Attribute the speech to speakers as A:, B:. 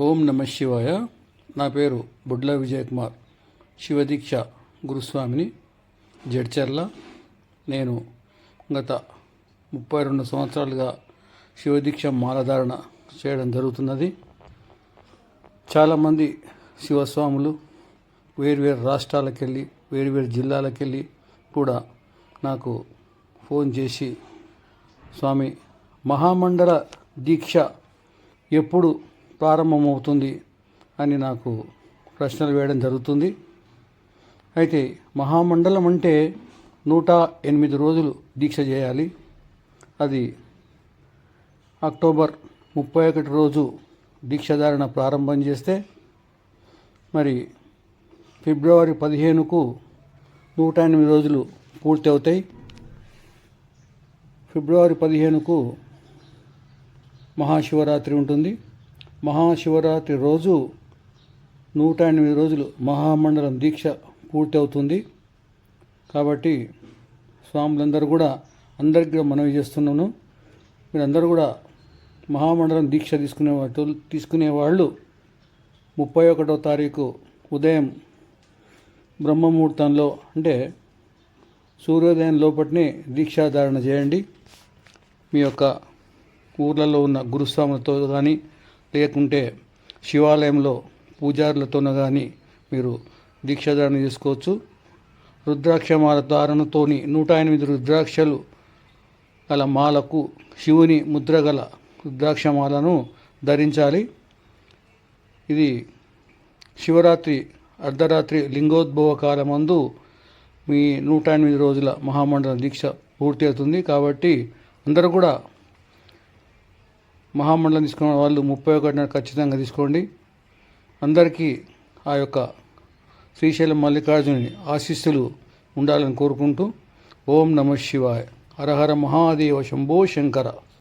A: ఓం నమ శివాయ. నా పేరు బుడ్ల విజయ్ కుమార్. శివదీక్ష గురుస్వామిని జడ్చర్ల. నేను గత ముప్పై రెండు సంవత్సరాలుగా శివదీక్ష మాలధారణ చేయడం జరుగుతున్నది. చాలామంది శివస్వాములు వేరువేరు రాష్ట్రాలకు వెళ్ళి వేరువేరు జిల్లాలకు వెళ్ళి కూడా నాకు ఫోన్ చేసి స్వామి మహామండల దీక్ష ఎప్పుడు ప్రారంభమవుతుంది అని నాకు ప్రశ్నలు వేయడం జరుగుతుంది. అయితే మహామండలం అంటే నూట ఎనిమిది రోజులు దీక్ష చేయాలి. అది అక్టోబర్ ముప్పై ఒకటి రోజు దీక్షధారణ ప్రారంభం చేస్తే మరి ఫిబ్రవరి పదిహేనుకు నూట ఎనిమిది రోజులు పూర్తి అవుతాయి. ఫిబ్రవరి పదిహేనుకు మహాశివరాత్రి ఉంటుంది. మహాశివరాత్రి రోజు నూట ఎనిమిది రోజులు మహామండలం దీక్ష పూర్తి అవుతుంది కాబట్టి స్వాములందరూ కూడా అందరికీ కూడా మనవి చేస్తున్నాను. మీరందరూ కూడా మహామండలం దీక్ష తీసుకునే తీసుకునే వాళ్ళు ముప్పై ఒకటో తారీఖు ఉదయం బ్రహ్మముహూర్తంలో అంటే సూర్యోదయం లోపటినే దీక్షాధారణ చేయండి. మీ యొక్క ఊర్లలో ఉన్న గురుస్వాములతో కానీ లేకుంటే శివాలయంలో పూజారులతోనూ కానీ మీరు దీక్షాధారణ చేసుకోవచ్చు. రుద్రాక్షమాల ధారణతోని నూట ఎనిమిది రుద్రాక్షలు గల మాలకు శివుని ముద్ర గల రుద్రాక్షమాలను ధరించాలి. ఇది శివరాత్రి అర్ధరాత్రి లింగోద్భవ కాలమందు మీ నూట ఎనిమిది రోజుల మహామండల దీక్ష పూర్తి అవుతుంది కాబట్టి అందరూ కూడా మహామండలం తీసుకున్న వాళ్ళు ముప్పై ఒకటిన ఖచ్చితంగా తీసుకోండి. అందరికీ ఆ యొక్క శ్రీశైలం మల్లికార్జుని ఆశీస్సులు ఉండాలని కోరుకుంటూ ఓం నమ శివాయ. హరహర మహాదేవ శంభో శంకర.